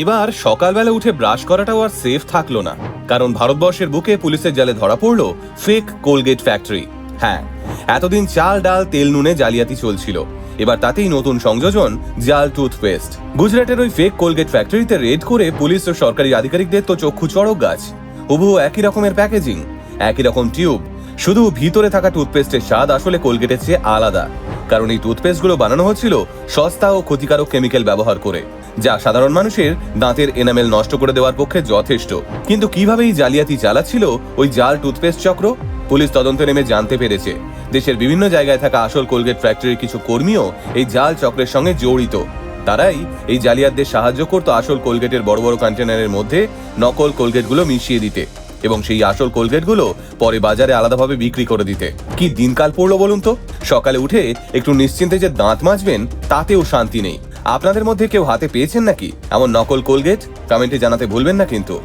এবার সকালবেলা উঠে ব্রাশ করাটাও আর সেফ থাকল না। কারণ ভারতবর্ষের বুকে পুলিশের জালে ধরা পড়ল ফেক কোলগেট ফ্যাক্টরি হ্যাঁ এতদিন চাল, ডাল, তেল নুনে জালিয়াতি চলছিল। এবার তাতেই নতুন সংযোজন, জাল টুথপেস্ট গুজরাটের ওই ফেক কোলগেট ফ্যাক্টরিতে রেড করে পুলিশ ও সরকারি আধিকারিকদের তো চক্ষু চড়ক গাছ। হুবহু একই রকমের প্যাকেজিং একই রকম টিউব শুধু ভিতরে থাকা টুথপেস্টের স্বাদ আসলে কোলগেটের চেয়ে আলাদা। কারণ এই টুথপেস্টগুলো বানানো হচ্ছিল সস্তা ও ক্ষতিকারক কেমিক্যাল ব্যবহার করে। যা সাধারণ মানুষের দাঁতের এনামেল নষ্ট করে দেওয়ার পক্ষে যথেষ্ট। কিন্তু কীভাবে এই জালিয়াতি চালাচ্ছিল ওই জাল টুথপেস্ট চক্র? পুলিশ তদন্তে নেমে জানতে পেরেছে। দেশের বিভিন্ন জায়গায় থাকা আসল কোলগেট ফ্যাক্টরির কিছু কর্মীও এই জাল চক্রের সঙ্গে জড়িত। তারাই এই জালিয়াতদের সাহায্য করতো আসল কোলগেটের বড় বড় কন্টেনারের মধ্যে নকল কোলগেটগুলো মিশিয়ে দিতে এবং সেই আসল কোলগেটগুলো পরে বাজারে আলাদাভাবে বিক্রি করে দিতে। কি দিনকাল পড়ল বলুন তো? সকালে উঠে একটু নিশ্চিন্তে যে দাঁত মাজবেন, তাতেও শান্তি নেই। আপনাদের মধ্যে কেউ হাতে পেয়েছেন নাকি? এমন নকল কোলগেট? কমেন্টে জানাতে ভুলবেন না কিন্তু।